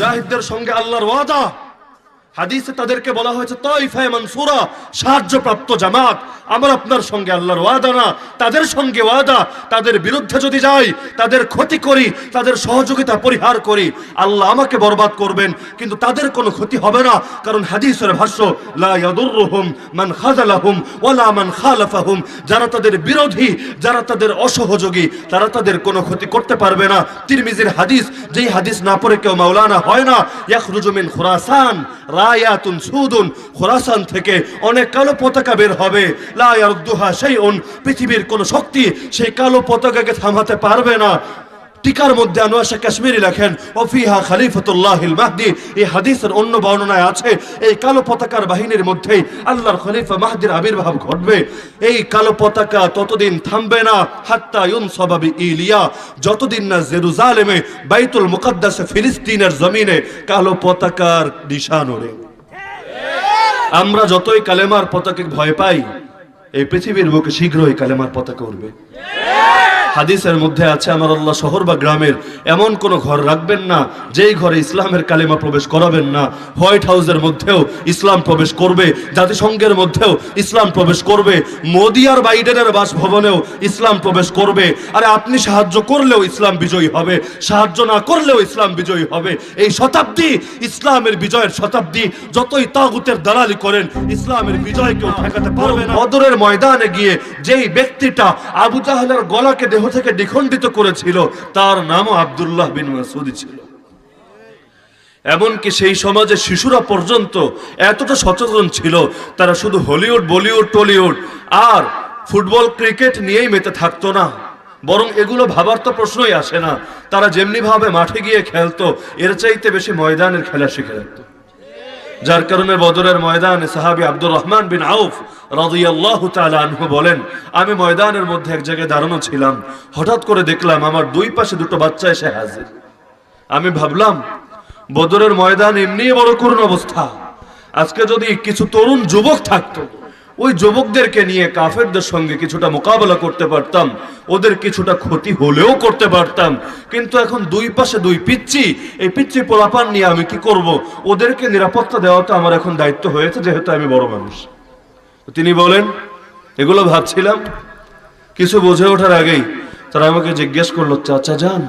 মুজাহিদদের সঙ্গে আল্লাহর ওয়াদা। হাদিসে তাদেরকে বলা হয়েছে তয়ফায়ে মানসুরা, সাহায্যপ্রাপ্ত জামাত। আমার আপনার সঙ্গে আল্লাহর ওয়াদা না। তাদের সঙ্গে ওয়াদা, তাদের বিরুদ্ধে যদি যাই, তাদের ক্ষতি করি, তাদের সহযোগিতা পরিহার করি, আল্লাহ আমাকে বরবাদ করবেন। কিন্তু তাদের কোনো ক্ষতি হবে না, কারণ হাদিসের ভাষ্য, লা ইয়াদুররুহুম মান খাযালাহুম ওয়ালা মান খালাফাহুম। যারা তাদের বিরোধী, যারা তাদের অসহযোগী, তারা তাদের কোনো ক্ষতি করতে পারবে না। তিরমিজির হাদিস, যেই হাদিস না পড়ে কেউ মাওলানা হয় না, ইয়াখরুজু মিন খুরাসান। রায়াতুন সুদুন, খোরাসান থেকে অনেক কালো পতাকা বের হবে। লা সেই পৃথিবীর কোনো শক্তি সেই কালো পতাকাকে থামাতে পারবে না। টিকার মধ্যে আনোয়াশা কাশ্মীরি লেখেন, ওফিহা খালিফাতুল্লাহিল মাহদি। এই হাদিসের অন্য বর্ণনায় আছে, এই কালো পতাকার বাহিনীর মধ্যেই আল্লাহর খলিফা মাহদির আবির্ভাব ঘটবে। এই কালো পতাকা ততদিন থামবে না, হাত্তা ইউনসাবাবি ইলিয়া যতদিন না জেরুজালেমে, বাইতুল মুকাদ্দাসে ফিলিস্তিনের জমিনে কালো পতাকার নিশান ওড়ে। আমরা যতই কালেমার পতাকে ভয় পাই, এই পৃথিবীর বুকে শীঘ্রই কালেমার পতাকা উঠবে হাদিসের মধ্যে আছে, আমার আল্লাহ শহর বা গ্রামের এমন কোন ঘর রাখবেন না, যেই ঘরে ইসলামের কালেমা প্রবেশ করাবেন না। হোয়াইট হাউসের মধ্যেও ইসলাম প্রবেশ করবে, জাতিসংঘের মধ্যেও ইসলাম প্রবেশ করবে মোদি আর বাইডেনের বাসভবনেও ইসলাম প্রবেশ করবে। আরে আপনি সাহায্য করলেও ইসলাম বিজয়ী হবে, সাহায্য না করলেও ইসলাম বিজয়ী হবে। এই শতাব্দী ইসলামের বিজয়ের শতাব্দী, যতই তাগুতের দালালি করেন, ইসলামের বিজয় কেউ ঠেকাতে পারবে না। বদরের ময়দানে গিয়ে যেই ব্যক্তিটা আবু জাহেলের গলাকে দেহ থেকে দ্বিখণ্ডিত করেছিল, তার নামও আব্দুল্লাহ বিন মাসুদি ছিল। এমনকি সেই সমাজে শিশুরা পর্যন্ত এতটা সচেতন ছিল, তারা শুধু হলিউড, বলিউড, টলিউড আর ফুটবল, ক্রিকেট নিয়েই মেতে থাকতো না। বরং এগুলো ভাবার তো প্রশ্নই আসে না। তারা যেমনি ভাবে মাঠে গিয়ে খেলতো, এর চাইতে বেশি ময়দানের খেলা শিখে রাখতো। যার কারণে বদরের ময়দানে সাহাবী আব্দুর রহমান বিন আউফ রাদিয়াল্লাহু তাআলা আনহু বলেন, আমি ময়দানের মধ্যে এক জায়গায় দাঁড়ানো ছিলাম। হঠাৎ করে দেখলাম আমার দুই পাশে দুটো বাচ্চা এসে হাজির। আমি ভাবলাম, বদরের ময়দান এমনি বড় করুণ অবস্থা। আজকে যদি কিছু তরুণ যুবক থাকতো, ওই যুবকদেরকে নিয়ে কাফেরদের সঙ্গে কিছুটা মোকাবেলা করতে পারতাম, ওদের কিছুটা ক্ষতি হলেও করতে পারতাম। কিন্তু এখন দুই পাশে দুই পিচ্ছি এই পিচ্ছি পোলাপান নিয়ে আমি কি করব? ওদেরকে নিরাপত্তা দেওয়া তো আমার এখন দায়িত্ব হয়েছে, যেহেতু আমি বড় মানুষ। তিনি বলেন, এগুলো ভাবছিলাম। কিছু বোঝে ওঠার আগেই তারা আমাকে জিজ্ঞেস করল, চাচা যান,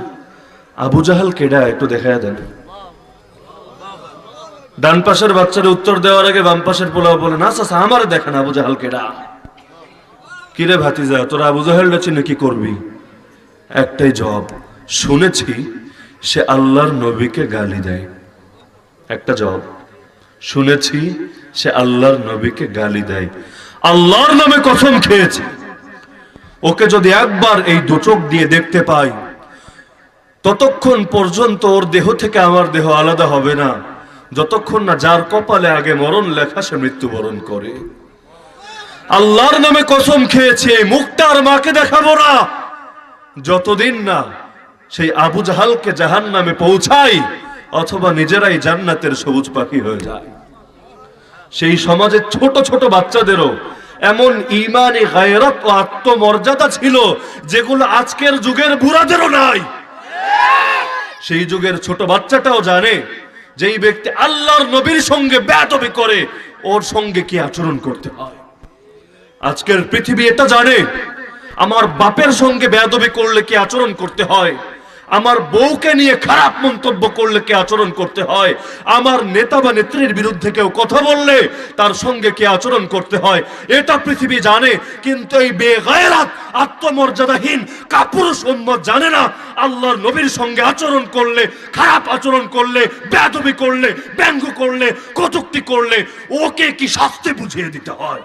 আবু জাহাল কেডা? একটু দেখা দেন। ডান পাশের বাচ্চার উত্তর দেওয়ার আগে বাম পাশের পোলাও বলে, না চাচা, আমার দেখেন আবু জাহাল কেডা? কিরে ভাতিজা, তোরা আবু জাহালটা চিনে কি করবি? একটাই জবাব, শুনেছি সে আল্লাহর নবীকে গালি দেয়। একটা জবাব শুনেছি, সে আল্লাহর নবীকে গালি দেয়। আল্লাহর নামে কসম খেয়েছে। ওকে যদি একবার এই দুচোখ দিয়ে দেখতে পাই, ততক্ষণ পর্যন্ত ওর দেহ থেকে আমার দেহ আলাদা হবে না। যতক্ষণ না যার কপালে আগে মরণ লেখা সে মৃত্যুবরণ করে। আল্লাহর নামে কসম খেয়েছে মুখটার মাকে দেখাবো না। যতদিন না সেই আবু জাহালকে জাহান নামে পৌঁছাই অথবা নিজেরাই জান্নাতের সবুজ পাখি হয়ে যায়। সেই সমাজের ছোট ছোট বাচ্চাদেরও এমন ইমানি গায়রাত ও আত্মমর্যাদা ছিল যেগুলো আজকের যুগের বুড়াদেরও নাই। সেই যুগের ছোট বাচ্চাটাও জানে যেই ব্যক্তি আল্লাহর নবীর সঙ্গে বেয়াদবি করে, ওর সঙ্গে কি আচরণ করতে হয়? আজকের পৃথিবী এটা জানে, আমার বাপের সঙ্গে বেয়াদবি করলে কি আচরণ করতে হয়? আমার বউকে নিয়ে খারাপ মন্তব্য করলে কে আচরণ করতে হয়? আমার নেতা বা নেত্রীর বিরুদ্ধে কেউ কথা বললে তার সঙ্গে কে আচরণ করতে হয়? এটা পৃথিবী জানে, কিন্তু এই বেগায়রাত, আত্মমর্যাদাহীন, কাপুরুষ উম্মত জানে না। আল্লাহর নবীর সঙ্গে আচরণ করলে, খারাপ আচরণ করলে, বেয়াদবি করলে, ব্যঙ্গ করলে, কটুক্তি করলে ওকে কি শাস্তি বুঝিয়ে দিতে হয়?